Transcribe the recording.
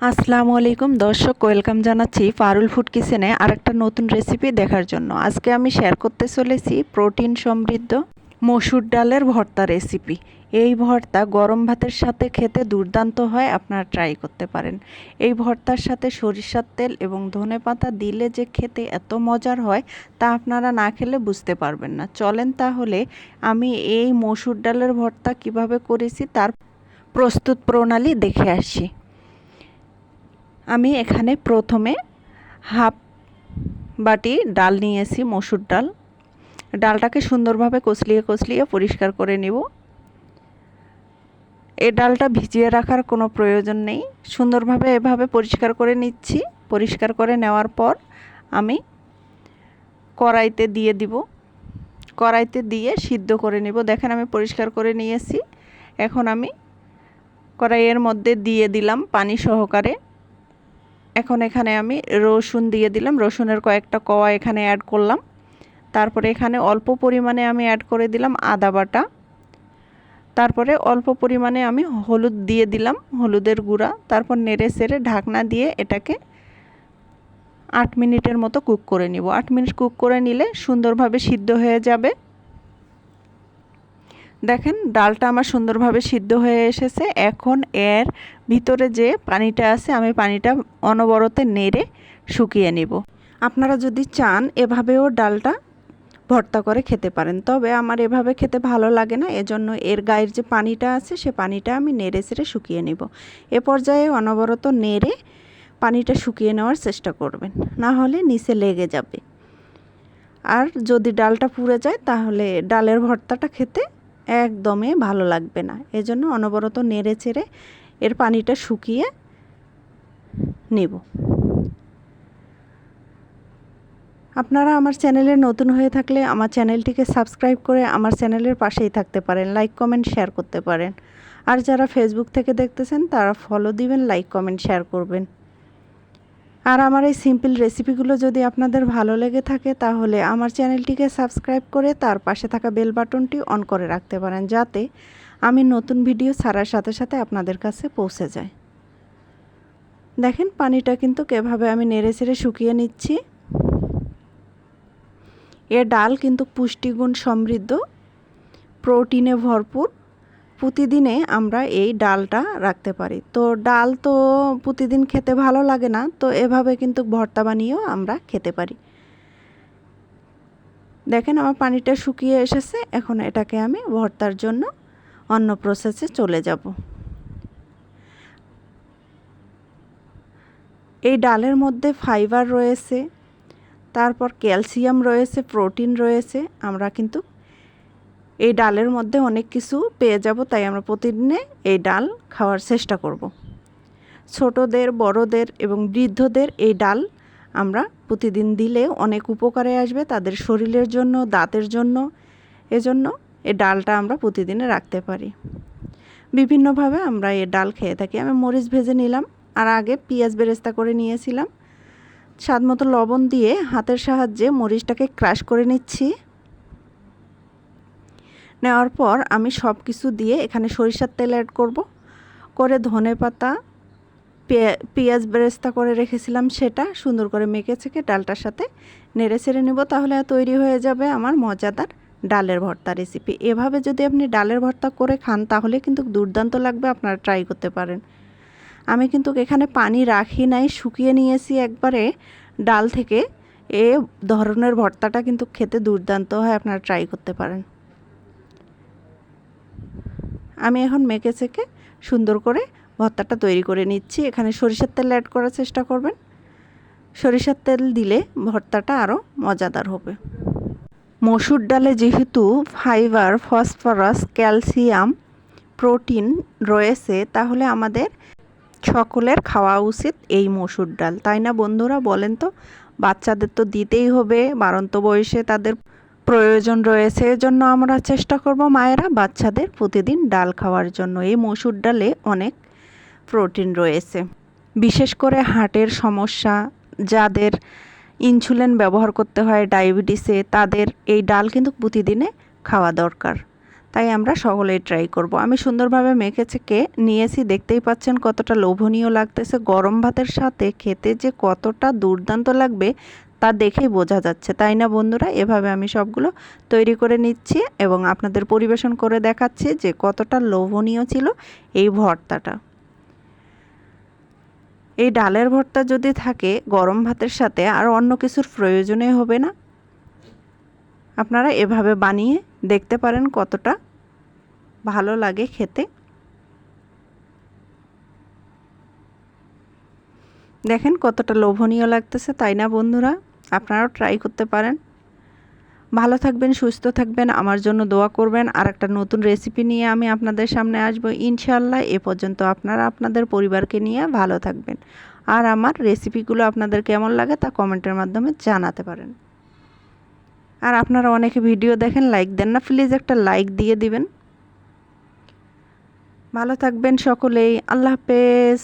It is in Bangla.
আসসালামু আলাইকুম দর্শক, ওয়েলকাম জানাচ্ছি পারুল ফুড কিচেনে আরেকটা নতুন রেসিপি দেখার জন্য। আজকে আমি শেয়ার করতে চলেছি প্রোটিন সমৃদ্ধ মসুর ডালের ভর্তা রেসিপি। এই ভর্তা গরম ভাতের সাথে খেতে দুর্দান্ত হয়, আপনারা ট্রাই করতে পারেন। এই ভর্তার সাথে সরিষার তেল এবং ধনে পাতা দিলে যে খেতে এত মজার হয়, তা আপনারা না খেলে বুঝতে পারবেন না। চলেন তাহলে আমি এই মসুর ডালের ভর্তা কীভাবে করেছি তার প্রস্তুত প্রণালী দেখে আসি। আমি এখানে প্রথমে হাফ বাটি ডাল নিয়েছি, মসুর ডাল। ডালটাকে সুন্দরভাবে কচলিয়ে কচলিয়ে পরিষ্কার করে নিব। এই ডালটা ভিজিয়ে রাখার কোনো প্রয়োজন নেই। সুন্দরভাবে এভাবে পরিষ্কার করে নিচ্ছি। পরিষ্কার করে নেওয়ার পর আমি কড়াইতে দিয়ে দিব। কড়াইতে দিয়ে সিদ্ধ করে নিব। দেখেন আমি পরিষ্কার করে নিয়েছি। এখন আমি কড়াইয়ের মধ্যে দিয়ে দিলাম পানি সহকারে। এখন এখানে আমি রসুন দিয়ে দিলাম। রসুনের কয়েকটা কওয়া এখানে অ্যাড করলাম। তারপরে এখানে অল্প পরিমাণে আমি অ্যাড করে দিলাম আদা বাটা। তারপরে অল্প পরিমাণে আমি হলুদ দিয়ে দিলাম, হলুদের গুঁড়া। তারপর নেড়ে সেড়ে ঢাকনা দিয়ে এটাকে আট মিনিটের মতো কুক করে নিব। আট মিনিট কুক করে নিলে সুন্দরভাবে সিদ্ধ হয়ে যাবে। দেখেন, ডালটা আমার সুন্দরভাবে সিদ্ধ হয়ে এসেছে। এখন এর ভিতরে যে পানিটা আছে, আমি পানিটা অনবরতে নেড়ে শুকিয়ে নিব। আপনারা যদি চান, এভাবেও ডালটা ভর্তা করে খেতে পারেন। তবে আমার এভাবে খেতে ভালো লাগে না, এজন্য এর গায়ের যে পানিটা আছে, সে পানিটা আমি নেড়ে সেড়ে শুকিয়ে নিব। এ পর্যায়ে অনবরত নেড়ে পানিটা শুকিয়ে নেওয়ার চেষ্টা করবেন, না হলে নিচে লেগে যাবে। আর যদি ডালটা পুড়ে যায়, তাহলে ডালের ভর্তাটা খেতে একদমই ভালো লাগবে না। এজন্য অনবরত নেড়ে চেড়ে এর পানিটা শুকিয়ে নেব। আপনারা আমার চ্যানেলে নতুন হয়ে থাকলে আমার চ্যানেলটিকে সাবস্ক্রাইব করে আমার চ্যানেলের পাশেই থাকতে পারেন, লাইক, কমেন্ট, শেয়ার করতে পারেন। আর যারা ফেসবুক থেকে দেখতেছেন, তারা ফলো দিবেন লাইক কমেন্ট শেয়ার করবেন। আর আমার এই সিম্পল রেসিপিগুলো যদি আপনাদের ভালো লেগে থাকে, তাহলে আমার চ্যানেলটিকে সাবস্ক্রাইব করে তার পাশে থাকা বেল বাটনটি অন করে রাখতে পারেন যাতে আমি নতুন ভিডিও ছাড়ার সাথে সাথে আপনাদের কাছে পৌঁছে যায়। দেখেন পানিটা কিন্তু কেভাবে আমি নেড়ে চেড়ে শুকিয়ে নিচ্ছি। এ ডাল কিন্তু পুষ্টিগুণ সমৃদ্ধ, প্রোটিনে ভরপুর প্রতিদিনে আমরা এই ডালটা রাখতে পারি। তো ডাল তো প্রতিদিন খেতে ভালো লাগে না, তো এভাবে কিন্তু ভর্তা বানিয়েও আমরা খেতে পারি। দেখেন আমার পানিটা শুকিয়ে এসেছে, এখন এটাকে আমি ভর্তার জন্য অন্য প্রসেসে চলে যাব। এই ডালের মধ্যে ফাইবার রয়েছে, তারপর ক্যালসিয়াম রয়েছে প্রোটিন রয়েছে, আমরা কিন্তু এই ডালের মধ্যে অনেক কিছু পেয়ে যাব, তাই আমরা প্রতিদিনে এই ডাল খাওয়ার চেষ্টা করব। ছোটদের, বড়দের এবং বৃদ্ধদের এই ডাল আমরা প্রতিদিন দিলে অনেক উপকারে আসবে তাদের শরীরের জন্য, দাঁতের জন্য। এজন্য এই ডালটা আমরা প্রতিদিনে রাখতে পারি। বিভিন্নভাবে আমরা এই ডাল খেয়ে থাকি। আমি মরিচ ভেজে নিলাম আর আগে পেঁয়াজ বেরেস্তা করে নিয়েছিলাম। স্বাদ মতো লবণ দিয়ে হাতের সাহায্যে মরিচটাকে ক্রাশ করে নিচ্ছি। নেওয়ার পর আমি সব কিছু দিয়ে এখানে সরিষার তেল অ্যাড করব। করে ধনে পাতা পেঁয়াজ বেরেস্তা করে রেখেছিলাম সেটা সুন্দর করে মেখে ছেঁকে ডালটার সাথে নেড়ে ছেড়ে নেব তাহলে তৈরি হয়ে যাবে আমার মজাদার ডালের ভর্তা রেসিপি এভাবে যদি আপনি ডালের ভর্তা করে খান তাহলে কিন্তু দুর্দান্ত লাগবে, আপনারা ট্রাই করতে পারেন। আমি কিন্তু এখানে পানি রাখি নাই, শুকিয়ে নিয়েছি একবারে ডাল থেকে। এ ধরনের ভর্তাটা কিন্তু খেতে দুর্দান্ত হয়, আপনারা ট্রাই করতে পারেন। আমি এখন মেখে চেকে সুন্দর করে ভর্তাটা তৈরি করে নিচ্ছি। এখানে সরিষার তেল অ্যাড করার চেষ্টা করবেন। সরিষার তেল দিলে ভর্তাটা আরও মজাদার হবে। মসুর ডালে যেহেতু ফাইবার, ফসফরাস, ক্যালসিয়াম, প্রোটিন রয়েছে, তাহলে আমাদের সকলের খাওয়া উচিত এই মসুর ডাল। তাই না বন্ধুরা বলেন তো? বাচ্চাদের তো দিতেই হবে বারন্ত বয়সে তাদের প্রয়োজন রয়েছে, এজন্য আমরা চেষ্টা করব মায়েরা বাচ্চাদের প্রতিদিন ডাল খাওয়ার জন্য। এই মসুর ডালে অনেক প্রোটিন রয়েছে। বিশেষ করে হার্টের সমস্যা, যাদের ইনসুলিন ব্যবহার করতে হয়, ডায়াবেটিসে, তাদের এই ডাল কিন্তু প্রতিদিনে খাওয়া দরকার। তাই আমরা সকলেই ট্রাই করব। আমি সুন্দরভাবে মেখে চেকে নিয়েছি, দেখতেই পাচ্ছেন কতটা লোভনীয় লাগতেছে। গরম ভাতের সাথে খেতে যে কতটা দুর্দান্ত লাগবে তা দেখেই বোঝা যাচ্ছে। তাই না বন্ধুরা? এভাবে আমি সবগুলো তৈরি করে নিচ্ছি এবং আপনাদের পরিবেশন করে দেখাচ্ছি যে কতটা লোভনীয় ছিল এই ভর্তাটা। এই ডালের ভর্তা যদি থাকে গরম ভাতের সাথে আর অন্য কিছুর প্রয়োজনে হবে না। আপনারা এভাবে বানিয়ে দেখতে পারেন কতটা ভালো লাগে খেতে। দেখেন কতটা লোভনীয় লাগতেছে, তাই না বন্ধুরা? আপনারাও ট্রাই করতে পারেন। ভালো থাকবেন, সুস্থ থাকবেন, আমার জন্য দোয়া করবেন। আর একটা নতুন রেসিপি নিয়ে আমি আপনাদের সামনে আসব। ইনশাল্লাহ এ পর্যন্ত আপনারা আপনাদের পরিবারকে নিয়ে ভালো থাকবেন। আর আমার রেসিপিগুলো আপনাদের কেমন লাগে তা কমেন্টের মাধ্যমে জানাতে পারেন। আর আপনারা অনেকে ভিডিও দেখেন লাইক দেন না প্লিজ একটা লাইক দিয়ে দিবেন। ভালো থাকবেন সকলেই, আল্লাহ হাফেজ।